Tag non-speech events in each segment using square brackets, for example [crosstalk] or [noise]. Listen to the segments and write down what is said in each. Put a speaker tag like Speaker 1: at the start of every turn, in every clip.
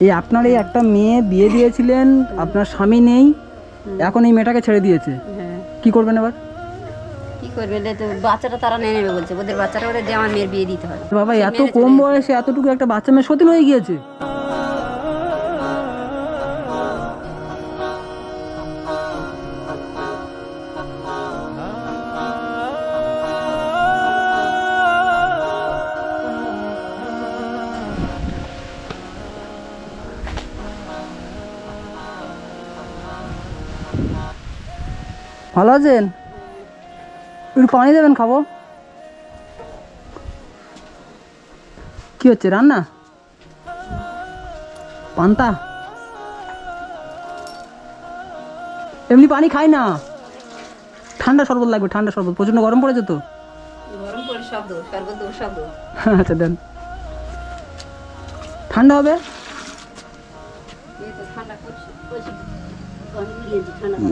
Speaker 1: এই আপনার এই একটা মেয়ে বিয়ে দিয়েছিলেন আপনার স্বামী নেই এখন এই মেয়েটাকে ছেড়ে দিয়েছে।
Speaker 2: হ্যাঁ।
Speaker 1: কি করবেন এবার?
Speaker 2: কি করবে তো বাচ্চাটা তারা নিয়ে নেবে বলছে। ওদের বাচ্চাটা ওদের দিয়ে আমার মেয়ের বিয়ে দিতে হবে।
Speaker 1: বাবা এত কম বয়সে এতটুকু একটা বাচ্চা মেয়ে সতীন হয়ে গিয়েছে। ভালো আছেন? একটু পানি দেবেন খাব? কি হচ্ছে রান্না? পান্তা? এমনি পানি খাই না। ঠান্ডা শরবত লাগবে ঠান্ডা শরবত। প্রচণ্ড গরম পড়েছে তো। [laughs] আচ্ছা দেন। ঠান্ডা হবে?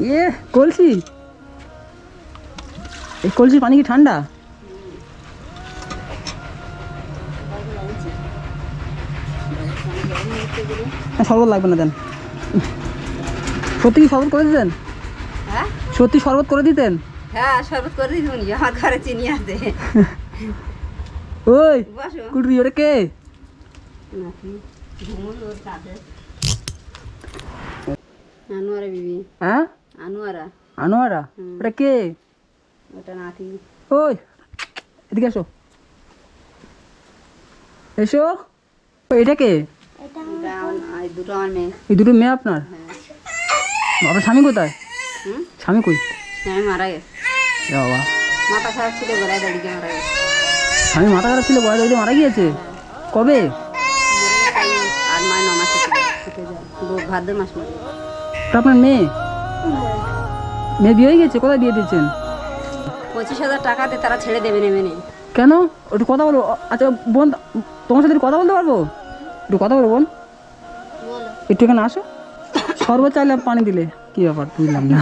Speaker 1: ইয়ে কলসি? এই কলসির পানি কি ঠান্ডা? শরবত লাগবে না দেন। সত্যি কি শরবত করে দিতেন?
Speaker 2: হ্যাঁ?
Speaker 1: সত্যি শরবত করে দিতেন?
Speaker 2: হ্যাঁ শরবত করে দিই আমার ঘরে চিনি আছে।
Speaker 1: ওই ওটা কে?
Speaker 2: আনোয়ারা বিবি।
Speaker 1: হ্যাঁ?
Speaker 2: আনোয়ারা।
Speaker 1: আনোয়ারা? ওটা কে?
Speaker 2: ওটা নাতি
Speaker 1: ওই এদিকে এসো। এসো। এটা কে?
Speaker 2: দুটো আমার মেয়ে।
Speaker 1: এই দুটো মেয়ে আপনার?
Speaker 2: হ্যাঁ।
Speaker 1: স্বামী কোথায়? স্বামী কই?
Speaker 2: স্বামী মারা গেছে।
Speaker 1: বাবা।
Speaker 2: মাথা খারাপ ছিল দাঁড়িয়ে মারা গেছে।
Speaker 1: স্বামী মাথা খারাপ ছিল মারা গিয়েছে? কবে?
Speaker 2: আর ন মাস ভাদ্র মাস
Speaker 1: আপনার মেয়ে? মেয়ে বিয়ে হয়ে গেছে কোথায় বিয়ে দিয়েছেন?
Speaker 2: পঁচিশ হাজার টাকাতে তারা ছেড়ে দেবে নেবে নে।
Speaker 1: কেন? একটু কথা বলব আচ্ছা বোন তোমার সাথে একটু কথা বলতে পারব? একটু কথা বলব বোন। একটু এখানে আসো। শরবত চাইলে পানি দিলে। কি ব্যাপার বুঝলাম না।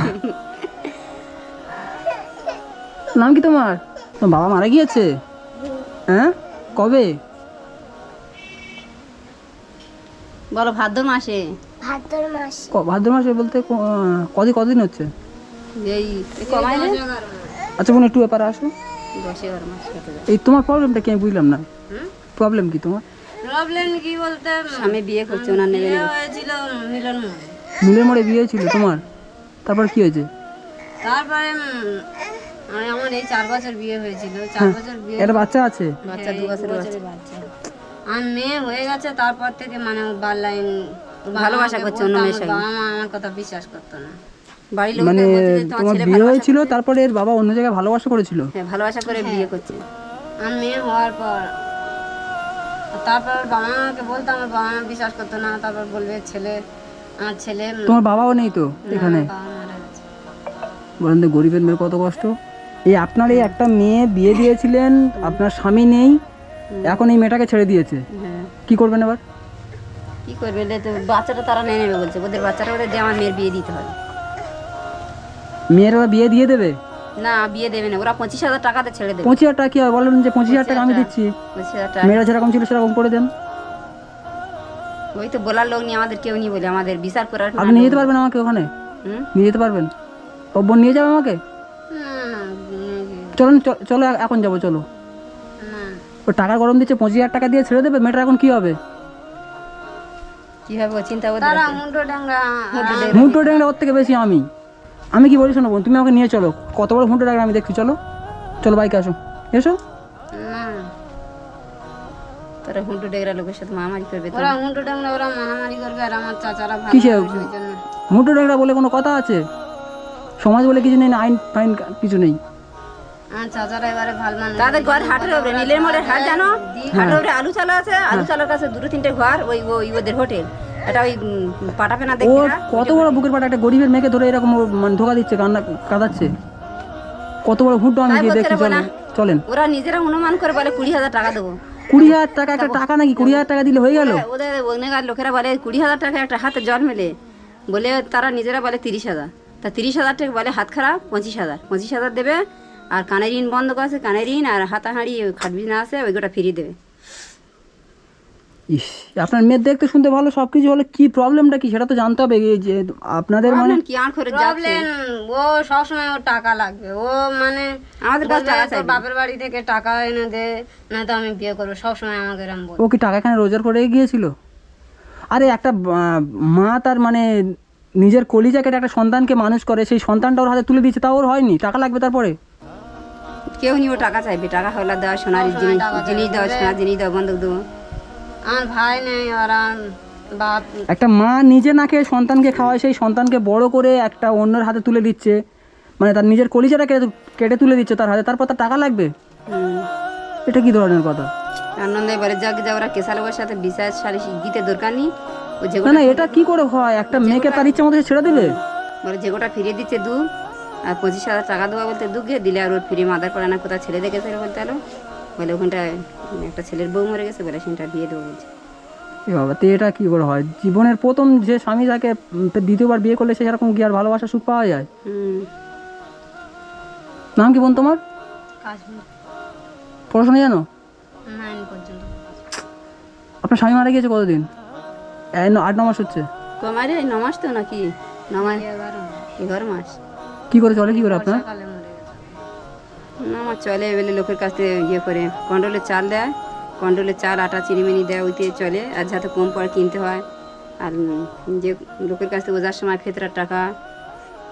Speaker 1: নাম কি তোমার? তোমার বাবা মারা গিয়েছে? হ্যাঁ? কবে?
Speaker 2: বলো ভাদ্র মাসে।
Speaker 1: ক- ভাদ্র মাসে বলতে ক- কদিন কদিন হচ্ছে?
Speaker 2: এই
Speaker 1: আচ্ছা বোন একটু ব্যাপারে আসো। এই তোমার প্রবলেমটা কি আমি বুঝলাম না। প্রবলেম কি তোমার?
Speaker 2: প্রবলেম কি বলতে? স্বামী বিয়ে করছে ওনার নেবে হয়েছিল মিলন
Speaker 1: মিলের মোড়ে বিয়ে ছিল তোমার? তারপর কি হয়েছে?
Speaker 2: তারপরে আমার এই চার বছর বিয়ে হয়েছিল। চার বছর বিয়ে
Speaker 1: একটা বাচ্চা আছে?
Speaker 2: বাচ্চা দু বছরের বাচ্চা। আর মেয়ে হয়ে গেছে তারপর থেকে মানে বার লাইন ভালোবাসা করছে অন্য মেয়ের সঙ্গে। মা আমার কথা বিশ্বাস করতো না।
Speaker 1: মানে তোমার বিয়ে হয়েছিল তারপরে এর বাবা অন্য জায়গায় ভালোবাসা করেছিল?
Speaker 2: হ্যাঁ ভালোবাসা করে বিয়ে করছে। আর মেয়ে হওয়ার পর তারপর বাবা মাকে বলতো আমার বাবা মা বিশ্বাস করতো না তারপর বলবে ছেলে আমার ছেলে
Speaker 1: তোমার বাবাও নেই তো এখানে? বলেন তো গরিবের মেয়ের কত কষ্ট? এই আপনার এই একটা মেয়ে বিয়ে দিয়েছিলেন আপনার স্বামী নেই এখন এই মেয়েটাকে ছেড়ে দিয়েছে।
Speaker 2: হ্যাঁ।
Speaker 1: কি করবেন এবার?
Speaker 2: কি করবে? তো বাচ্চাটা তারা নিয়ে নেবে বলছে। ওদের বাচ্চাটা ওদের দিয়ে আমার মেয়ের বিয়ে দিতে হবে।
Speaker 1: মেয়েরা বিয়ে দিয়ে দেবে?
Speaker 2: না বিয়ে দেবে না। ওরা পঁচিশ হাজার টাকাতে ছেড়ে দেবে।
Speaker 1: পঁচিশ হাজার টাকা কি হয়? বলেন যে পঁচিশ হাজার টাকা আমি দিচ্ছি। মেয়েরা যেরকম ছিল সেরকম করে দেন।
Speaker 2: ওই তো বলার লোক নিয়ে আমাদের কেউ নিয়ে বলে। আমাদের বিচার করার
Speaker 1: আপনি নিয়ে যেতে পারবেন আমাকে ওখানে?
Speaker 2: হুম?
Speaker 1: নিয়ে যেতে পারবেন? ও বোন নিয়ে যাবে আমাকে? চলুন চলো এখন যাব চলো। ও টাকা গরম দিচ্ছে পঁচিশ হাজার টাকা দিয়ে ছেড়ে দেবে? মেয়েটা এখন কি হবে?
Speaker 2: কীভাবে ও চিন্তা করতে ডাঙ্গা।
Speaker 1: ডেঙ্গা ওর থেকে বেশি আমি। আমি কি বলি শোনো বোন তুমি আমাকে নিয়ে চলো। কত বড় হুন্টো ডেঙ্গা আমি দেখছি চলো। চলো বাইকে আসো। এসো।
Speaker 2: না তোরা হুন্টু ডেগরা লোকের সাথে মারামারি করবে ওরা হুন্টু ডাঙ্গা ওরা মারামারি করবে আর আমার চাচারা ভালো
Speaker 1: কিসে
Speaker 2: ওই জন্য।
Speaker 1: বলে কোনো কথা আছে? সমাজ বলে কিছু নেই না আইন ফাইন কিছু নেই।
Speaker 2: আমার এবারে ভালো মানে তাদের ঘর হাটের উপরে নীলের মোড়ের হাট জানো? হাটের উপরে আলু চালা আছে আলু চালার কাছে দুটো তিনটে ঘর ওই ওই ওদের হোটেল। এটা ওই পাটাপেনা
Speaker 1: ও
Speaker 2: দেখি না
Speaker 1: কত বড় বুকের পাটা একটা গরিবের মেয়েকে ধরে এরকম মানে ধোকা দিচ্ছে কান্না কাঁদাচ্ছে। কত বড় হুন্টো আমি গিয়ে দেখছি চলেন চলেন।
Speaker 2: ওরা নিজেরা অনুমান করে বলে কুড়ি হাজার টাকা দেবো।
Speaker 1: কুড়ি হাজার টাকা একটা টাকা নাকি? কুড়ি হাজার টাকা দিলে হয়ে গেল।
Speaker 2: ওদের অনেকার লোকেরা বলে কুড়ি হাজার টাকা একটা হাতে জল মেলে বলে তারা নিজেরা বলে তিরিশ হাজার। তা তিরিশ হাজার টাকা বলে হাত খারাপ পঁচিশ হাজার। পঁচিশ হাজার দেবে আর কানের ঋণ বন্ধ আছে কানের ঋণ আর হাতাহাঁড়ি খাটবি না আছে ওই গোটা ফিরিয়ে দেবে।
Speaker 1: ইস আপনার মেয়ের দেখতে শুনতে ভালো সব কিছু হলো কি প্রবলেমটা কি? সেটা তো জানতে হবে এই যে আপনাদের মানে
Speaker 2: কি? আর করে
Speaker 3: প্রবলেম ও সবসময় ওর টাকা লাগবে। ও মানে
Speaker 2: আমাদের কাছে টাকা চাইবে।
Speaker 3: বাপের বাড়ি থেকে টাকা এনে দে না তো আমি বিয়ে করব। সবসময় আমাকে এরম বল।
Speaker 1: ও কি টাকা এখানে রোজগার করে গিয়েছিল? আরে একটা মা তার মানে নিজের কলিজা কেটে একটা সন্তানকে মানুষ করে সেই সন্তানটা ওর হাতে তুলে দিচ্ছে তাও ওর হয়নি? টাকা লাগবে তারপরে?
Speaker 2: কেউ নিও টাকা চাইবে। টাকা হলে দেওয়া সোনার জিনিস জিনিস দেওয়া সোনার জিনিস দেওয়া বন্ধক দেবো।
Speaker 3: আমার ভাই নেই আর বাপ।
Speaker 1: একটা মা নিজে না খেয়ে সন্তানকে খাওয়ায় সেই সন্তানকে বড় করে একটা অন্যের হাতে তুলে দিচ্ছে। মানে তার নিজের কলিজাটা কেটে কেটে তুলে দিচ্ছে তার হাতে তারপর তার টাকা লাগবে? এটা কি ধরনের কথা?
Speaker 2: আনন্দে এবারে যাকে যা ওরা কেসালোর সাথে বিশ্বাস সারি গীতে দরকার নেই।
Speaker 1: না না এটা কি করে হয়? একটা মেয়েকে তার ইচ্ছা মতো ছেড়ে দিলে
Speaker 2: বলে যে গোটা ফিরিয়ে দিচ্ছে দু আর পঁচিশ হাজার টাকা দেওয়া বলতে দুগে দিলে আর ওর ফিরে মাদার পড়ে না কোথাও ছেলে দেখেছে বলতে হলো বলে ওখানটায় একটা ছেলের বউ মরে গেছে বলে সেটা বিয়ে দেবো বলছে।
Speaker 1: এ বাবা তো এটা কি করে হয়? জীবনের প্রথম যে স্বামী তাকে উম, দ্বিতীয়বার বিয়ে করলে সে সেরকম কি আর ভালোবাসা সুখ পাওয়া যায়? নাম কি বোন তোমার? পড়াশোনা জানো? আপনার স্বামী মারা গিয়েছে কতদিন? এই ন- আট ন মাস হচ্ছে।
Speaker 2: কমারে নমাস তো নাকি? নমাস
Speaker 3: এগারো
Speaker 2: এগারো মাস।
Speaker 1: কি করে চলে কি করে আপনার?
Speaker 3: সকালে মরে গেছে
Speaker 2: নমাস চলে বলে লোকের কাছ থেকে ইয়ে করে। কন্ট্রোলের চাল দেয় কন্ট্রোলের চাল আটা চিনিমিনি দেয় ওইতে চলে। আর যাতে কম পরে কিনতে হয়। আর যে লোকের কাছ থেকে ওজার সময় ফেতরার টাকা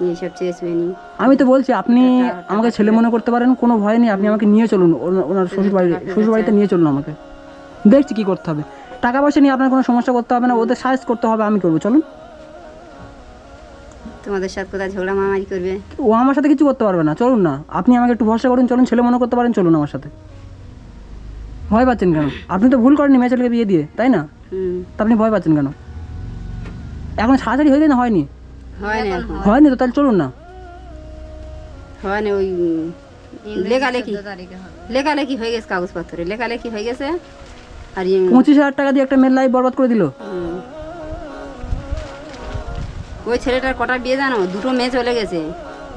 Speaker 2: এইসব চেয়ে চুয়ে নি
Speaker 1: আমি তো বলছি আপনি আমাকে ছেলে মনে করতে পারেন কোনো ভয় নেই আপনি আমাকে নিয়ে চলুন। ওনা- ওনার শ্বশুর বাড়ি শ্বশুর বাড়িতে নিয়ে চলুন আমাকে। দেখছি কি করতে হবে। টাকা পয়সা নিয়ে আপনার কোনো সমস্যা করতে হবে না ওদের সাহায্য করতে হবে আমি করব। চলুন।
Speaker 2: তোমাদের সাথে কোথায় ঝগড়া মারামারি করবে?
Speaker 1: ও আমার সাথে কিছু করতে পারবে না চলুন না। আপনি আমাকে একটু ভরসা করুন চলুন ছেলে মনে করতে পারেন চলুন আমার সাথে। ভয় পাচ্ছেন কেন? আপনি তো ভুল করেননি মেয়ে ছেলেকে বিয়ে দিয়ে তাই না? তা আপনি ভয় পাচ্ছেন কেন? এখন ছাড়াছাড়ি হয়ে না হয়নি?
Speaker 2: হয়
Speaker 1: হয়নি তো তাহলে চলুন না।
Speaker 2: হয় না ওই লেখালেখি। লেখালেখি হয়ে গেছে কাগজপত্রে। লেখালেখি হয়ে গেছে আর ইয়ে-
Speaker 1: পঁচিশ হাজার টাকা দিয়ে একটা মেয়ের লাইফ বরবাদ করে দিল।
Speaker 2: ওই ছেলেটার কটা বিয়ে জানো? দুটো মেয়ে চলে গেছে।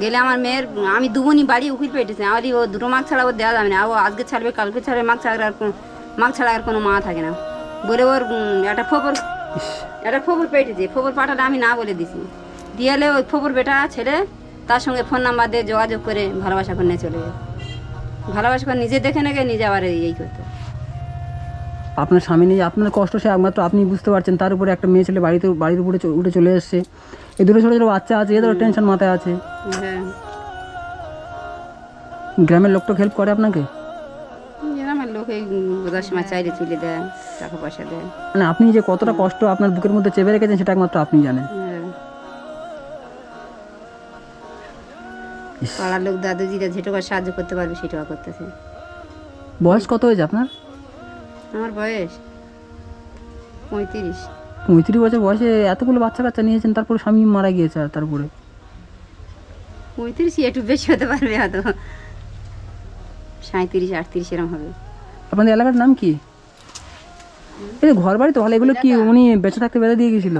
Speaker 2: গেলে আমার মেয়ের আমি দুবনি বাড়ি উকিল পেটেছে। আমারই ও দুটো মাছ ছাড়া ও দেওয়া যাবে না। ও আজকে ছাড়বে কালকে ছাড়বে মাছ ছাড়া আর কোনো মাছ ছাড়া আর কোনো মা থাকে না। বলে ওর একটা ফোপর একটা ফোপর পেটেছে। ফোপর পাঠালে আমি না বলে দিছি। দিয়ে এলে ওই ফোপর বেটা ছেলে তার সঙ্গে ফোন নাম্বার দিয়ে যোগাযোগ করে ভালোবাসা করে নিয়ে চলে যায় ভালোবাসা করে নিজে দেখে নাকি নিজে আবার এই করতে।
Speaker 1: আপনার স্বামী নেই আপনার কষ্ট সে একমাত্র আপনি বুঝতে পারছেন। তার উপরে একটা মেয়ে ছেলে বাড়িতে বাড়ির উপরে উঠে চলে এসছে। এই দুটো ছোটো ছোটো বাচ্চা আছে এদেরও টেনশন মাথায় আছে।
Speaker 2: হ্যাঁ।
Speaker 1: গ্রামের লোক তো হেল্প করে আপনাকে?
Speaker 2: আমার লোক এই বোঝার সময় চাইলে তুলে দেয় টাকা পয়সা দেয়।
Speaker 1: মানে আপনি যে কতটা কষ্ট আপনার বুকের মধ্যে চেপে রেখেছেন সেটা একমাত্র আপনি জানেন।
Speaker 2: হ্যাঁ। পাড়ার লোক দাদুজিরা যেটুকু সাহায্য করতে পারবে সেটুকু করতেছে।
Speaker 1: বয়স কত হয়েছে আপনার?
Speaker 2: আমার বয়স পঁয়ত্রিশ।
Speaker 1: পঁয়ত্রিশ বছর বয়সে এতগুলো বাচ্চা কাচ্চা নিয়েছেন তারপরে স্বামী মারা গিয়েছে আর তারপরে?
Speaker 2: পঁয়ত্রিশ একটু বেশি হতে পারবে হয়তো। সাঁত্রিশ আটত্রিশ এরকম হবে।
Speaker 1: আপনাদের এলাকার নাম কি? এই ঘর বাড়ি তো ভালো এগুলো কি উনি বেঁচে থাকতে বেঁধে দিয়ে গেছিল?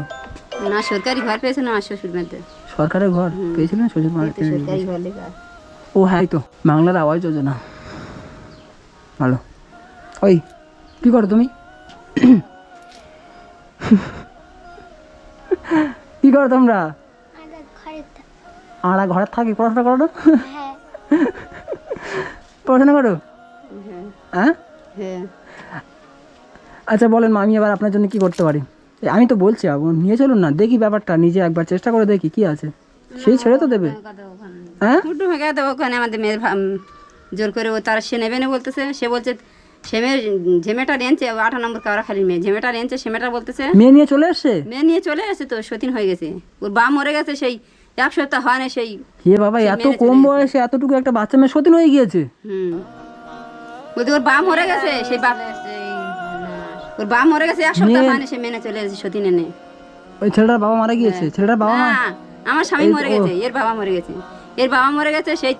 Speaker 2: না সরকারি ঘর পেয়েছে না শ্বশুর মেয়েদের
Speaker 1: সরকারের ঘর পেয়েছিলেন শ্বশুর বাড়ি
Speaker 2: সরকারি ঘর।
Speaker 1: ও হ্যাঁ তো বাংলার আওয়াজ যোজনা। ভালো। ওই কি করো তুমি? কি করো তোমরা? আমরা ঘরে থাকি পড়াশোনা করো না? পড়াশোনা করো?
Speaker 2: হ্যাঁ?
Speaker 1: হ্যাঁ। আচ্ছা বলেন মা আমি এবার আপনার জন্য কি করতে পারি? আমি তো বলছি নিয়ে চলুন না দেখি ব্যাপারটা নিজে একবার চেষ্টা করে দেখি কি আছে। সেই ছেড়ে তো দেবে। হ্যাঁ?
Speaker 2: ওখানে আমাদের মেয়ের জোর করে ও তারা সে নেবে না বলতেছে। সে বলছে সে মেয়ে ঝেমেটা রেঞ্চে আঠারো নম্বর খালির মেয়ে। ঝেমেটা রেঞ্চে সে মেয়েটা বলতেছে
Speaker 1: মেয়ে নিয়ে চলে এসছে?
Speaker 2: মেয়ে নিয়ে চলে আসে তো সতীন হয়ে গেছে। ওর বা মরে গেছে সেই এক সপ্তাহ হয় না সেই
Speaker 1: হে বাবা এত কম বয়সে এতটুকু একটা বাচ্চা মেয়ে সতীন হয়ে গিয়েছে?
Speaker 2: হুম। বলতে ওর বা মরে গেছে সেই বাপ ওর বা মরে গেছে এক সপ্তাহ হয় না সে মেনে চলে এসেছে সতীন এনে
Speaker 1: ওই ছেলেটার বাবা মারা গিয়েছে? ছেলেটার বাবা মা?
Speaker 2: আমার স্বামী মরে গেছে এর বাবা মরে গেছে। এর বাবা মরে গেছে সেই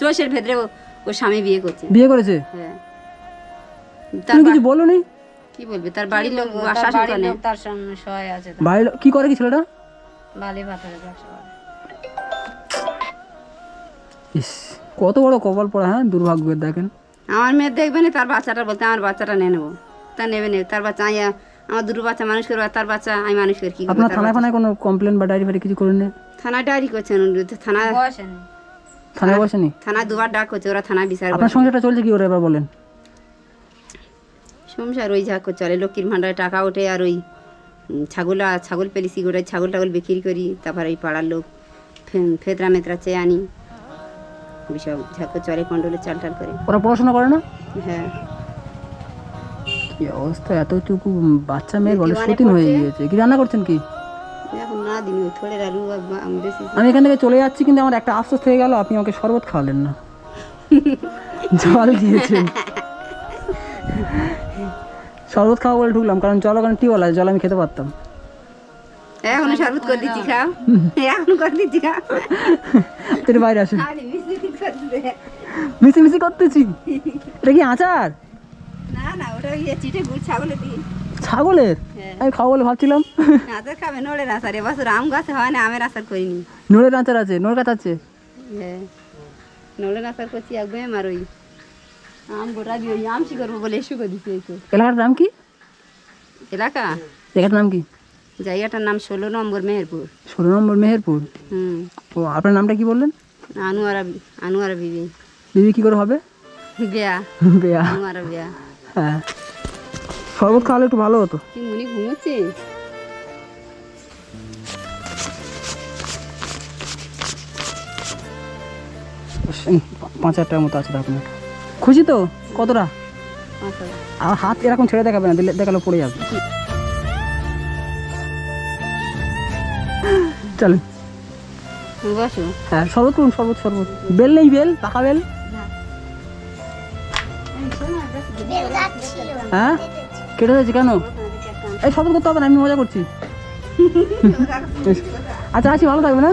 Speaker 2: জোশের ভেতরে ও- ওর স্বামী বিয়ে করছে।
Speaker 1: বিয়ে করেছে?
Speaker 2: হ্যাঁ।
Speaker 1: তুমি কিছু বলো নি?
Speaker 2: কি বলবে? তার বাড়ির লোক
Speaker 3: তার সামনে সহায় আছে
Speaker 1: বাড়ির লোক- কি করে কি ছেলেটা?
Speaker 3: বালি পাথরের ব্যবসা করে
Speaker 1: ইস কত বড় কপাল পড়া হ্যাঁ? দুর্ভাগ্যের দেখেন।
Speaker 2: আমার মেয়ে দেখবে না তার বাচ্চাটা বলতে আমার বাচ্চাটা নিয়ে নেব। তা নেবে নেবে। তার বাচ্চা আইয়া আমার দুটো বাচ্চা মানুষ করব আর তার বাচ্চা আমি মানুষ করি কি করব
Speaker 1: আপনার থানায় ফানায় কোনো কমপ্লেন বা ডায়েরি ফাইরি কিছু করেন না
Speaker 2: থানায় ডায়েরি করছেন থানা
Speaker 1: থানায় বসেনি।
Speaker 2: থানায় দুবার ডাক করছে ওরা থানায় বিচার
Speaker 1: আপনার। সংসারটা চলছে কি করে এবার বলেন?
Speaker 2: সংসার ওই যা চলে লক্ষ্মীর ভাণ্ডারে টাকা ওঠে আর ওই ছাগল আর ছাগল পেলিসি করে ছাগল টাগল বিক্রি করি তারপর ওই পাড়ার লোক ফেতরা মেতরা চেয়ে আনি। ওইসব ঝাঁকো চলে কন্ট্রোলে চাল টাল করে।
Speaker 1: ওরা পড়াশোনা করে না?
Speaker 2: হ্যাঁ।
Speaker 1: কি অবস্থা এতটুকু বাচ্চা মেয়ের বলে সতীন হয়ে গিয়েছে। কি রান্না করছেন কি?
Speaker 2: এখন না দিন আলু বা- আম
Speaker 1: এখান থেকে চলে যাচ্ছি কিন্তু আমার একটা আফসোস হয়ে গেল আপনি আমাকে শরবত খাওয়ালেন না। জল দিয়েছেন। [laughs] শরবত খাওয়া বলে ঢুকলাম কারণ জল ওখানে টিউবওয়েল আছে জল আমি খেতে পারতাম।
Speaker 2: এখনও শরবত করে দিচ্ছি খাও। এখনও করে দিচ্ছি খাও।
Speaker 1: তিনি বাইরে আসেন। মিশি মিশি করতেছি? এটা কি আচার?
Speaker 2: না না ওটা ইয়ে চিটে গুড় ছাগলে দিই
Speaker 1: ছাগলের?
Speaker 2: হ্যাঁ।
Speaker 1: আমি খাব বলে ভাবছিলাম।
Speaker 2: আচার খাবে নোড়ের আচার এবছর আম গাছে হয় না আমের আচার করিনি।
Speaker 1: নোড়ের আচার আছে নোড় গাছ আছে।
Speaker 2: হ্যাঁ। নোড়ের আচার করছি একদম আর ওই আম গোটা আম করব বলে এসু করে তো।
Speaker 1: এলাকাটার নাম কি
Speaker 2: এলাকা
Speaker 1: জায়গাটার নাম কি
Speaker 2: জায়গাটার নাম ষোলো নম্বর মেহেরপুর
Speaker 1: ষোলো নম্বর মেহেরপুর
Speaker 2: হুম
Speaker 1: ও আপনার নামটা কি বললেন?
Speaker 2: আনুয়ারা আনুয়ারা বিবি
Speaker 1: দিদি কি করে হবে
Speaker 2: বিয়া
Speaker 1: বেয়া
Speaker 2: আনুয়ারা বিয়া
Speaker 1: হ্যাঁ। শরবত খাওয়ালে একটু ভালো হতো।
Speaker 2: কি মনি ঘুমোচ্ছে?
Speaker 1: পাঁচ হাজার টাকার মতো আছে আপনার। খুশি তো? কতটা? আর হাত এরকম ছেড়ে দেখাবে না দিলে দেখালে পড়ে যাবে। চলেন হ্যাঁ শরবত করুন শরবত শরবত। বেল নেই বেল? পাকা বেল? হ্যাঁ? কেটে দিয়েছি কেন? এই শরবত করতে হবে না আমি মজা করছি। [laughs] আচ্ছা আছি ভালো থাকবে না